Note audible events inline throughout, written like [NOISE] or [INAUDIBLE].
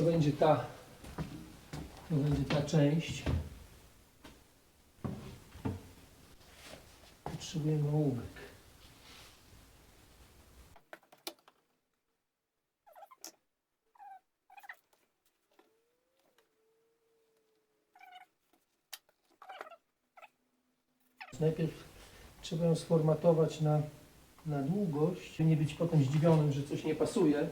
to będzie ta, to będzie ta część. Potrzebujemy ołówek. Najpierw trzeba ją sformatować na, na długość, nie być potem zdziwionym, że coś nie pasuje.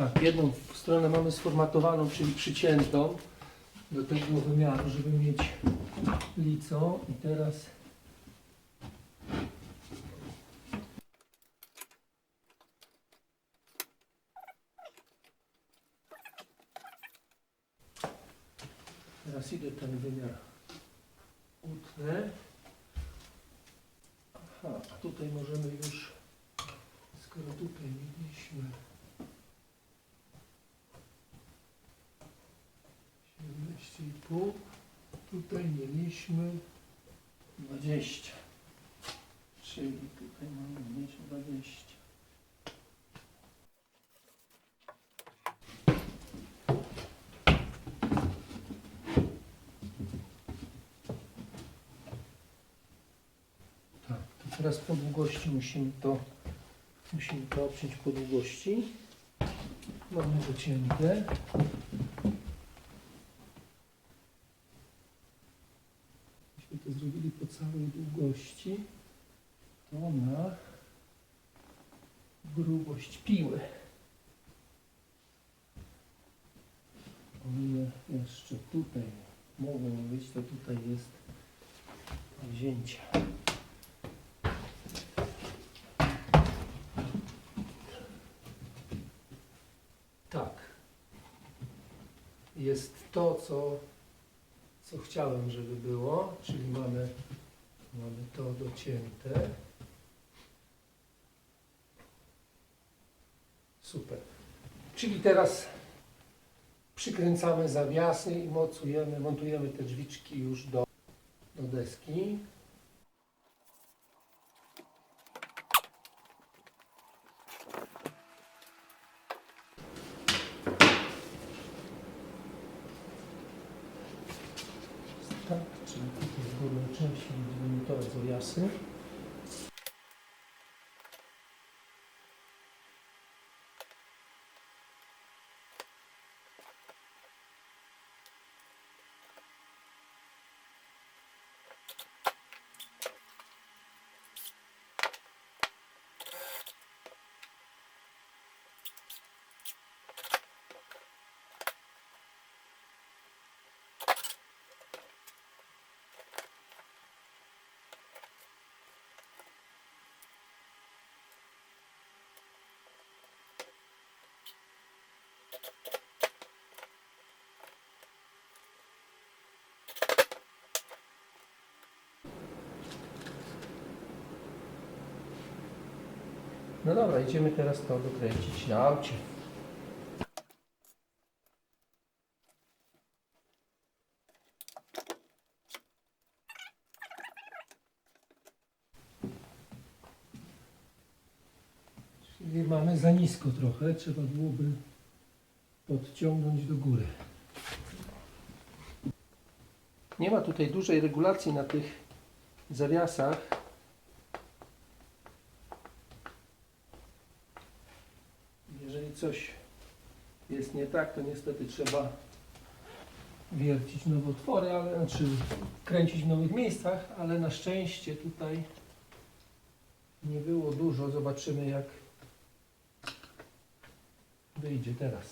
Tak, jedną stronę mamy sformatowaną, czyli przyciętą do tego wymiaru, żeby mieć lico. I teraz Teraz idę ten wymiar utnę. Aha, a tutaj możemy już, skoro tutaj mieliśmy 17,5, tutaj mieliśmy 20. Czyli tutaj mamy mieć 20. Tak, teraz po długości musimy to musimy to obciąć po długości. Mamy docięte. Zrobili po całej długości. To na grubość piły. O ile jeszcze tutaj mogą być, to tutaj jest wzięcia. Tak. Jest to, co, co chciałem, żeby było, czyli mamy, mamy to docięte. Super. Czyli teraz przykręcamy zawiasy i mocujemy, montujemy te drzwiczki już do, do deski. you No dobra, idziemy teraz to dokręcić na aucie. Czyli mamy za nisko trochę, trzeba byłoby podciągnąć do góry. Nie ma tutaj dużej regulacji na tych zawiasach. Coś jest nie tak, to niestety trzeba wiercić nowotwory, ale znaczy kręcić w nowych miejscach, ale na szczęście tutaj nie było dużo. Zobaczymy jak wyjdzie teraz.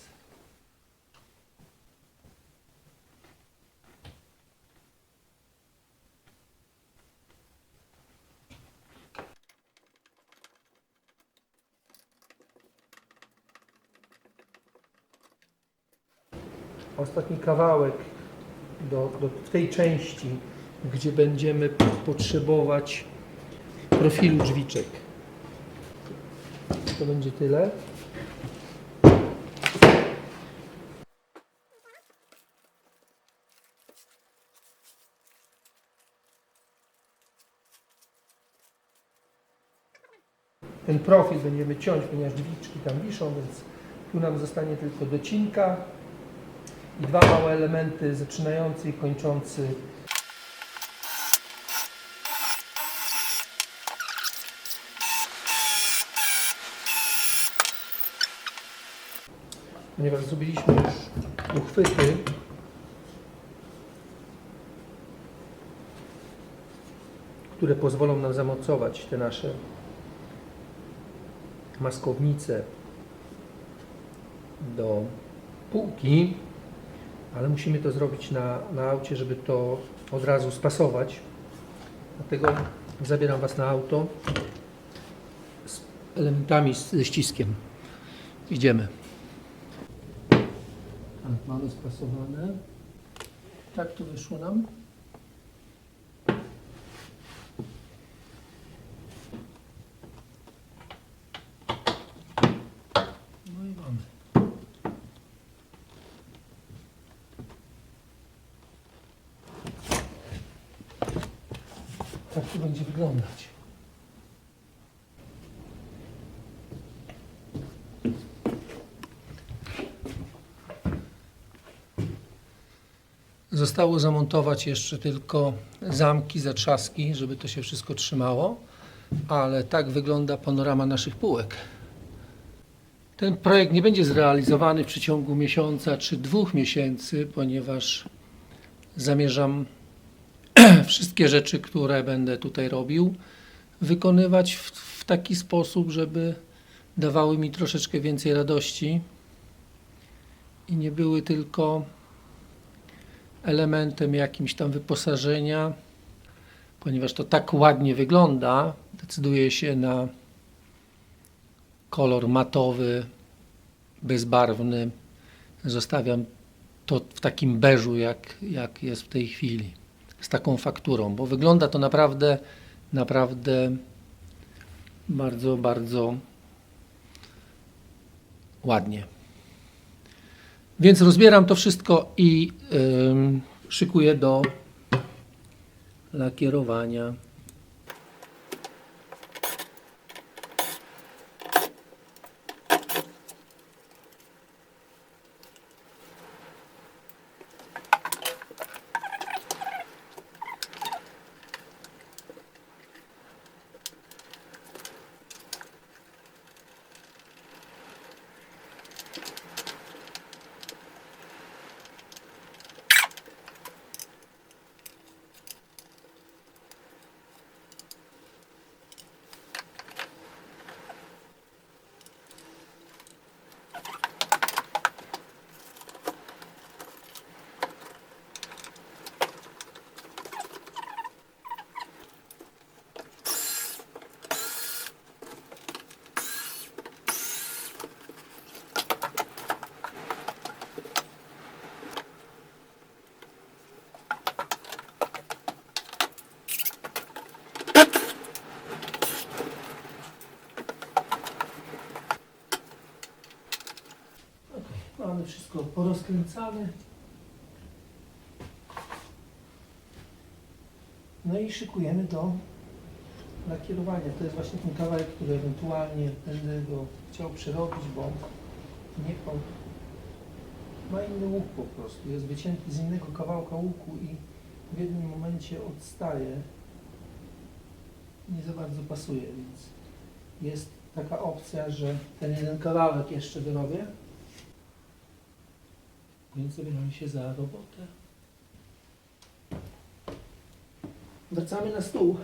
ostatni kawałek do, do tej części, gdzie będziemy potrzebować profilu drzwiczek. To będzie tyle. Ten profil będziemy ciąć, ponieważ drzwiczki tam wiszą, więc tu nam zostanie tylko docinka i dwa małe elementy zaczynający i kończący. Ponieważ zrobiliśmy już uchwyty które pozwolą nam zamocować te nasze maskownice do półki, ale musimy to zrobić na, na aucie, żeby to od razu spasować. Dlatego zabieram Was na auto z elementami ze ściskiem. Idziemy. Tak, mamy spasowane. Tak to wyszło nam. Tak to będzie wyglądać. Zostało zamontować jeszcze tylko zamki, zatrzaski, żeby to się wszystko trzymało, ale tak wygląda panorama naszych półek. Ten projekt nie będzie zrealizowany w przeciągu miesiąca czy dwóch miesięcy, ponieważ zamierzam [CLEARS THROAT] wszystkie rzeczy, które będę tutaj robił, wykonywać w, w taki sposób, żeby dawały mi troszeczkę więcej radości i nie były tylko elementem jakimś tam wyposażenia, ponieważ to tak ładnie wygląda, decyduję się na kolor matowy, bezbarwny. Zostawiam to w takim beżu, jak, jak jest w tej chwili, z taką fakturą, bo wygląda to naprawdę, naprawdę bardzo, bardzo ładnie. Więc rozbieram to wszystko i ym, szykuję do lakierowania. Mamy wszystko porozkręcane. No i szykujemy do lakierowania. To jest właśnie ten kawałek, który ewentualnie będę go chciał przerobić, bo niech on ma inny łuk po prostu. Jest wycięty z innego kawałka łuku i w jednym momencie odstaje. Nie za bardzo pasuje, więc jest taka opcja, że ten jeden kawałek jeszcze wyrobię. Więc zabieramy się za robotę. Wracamy na stół.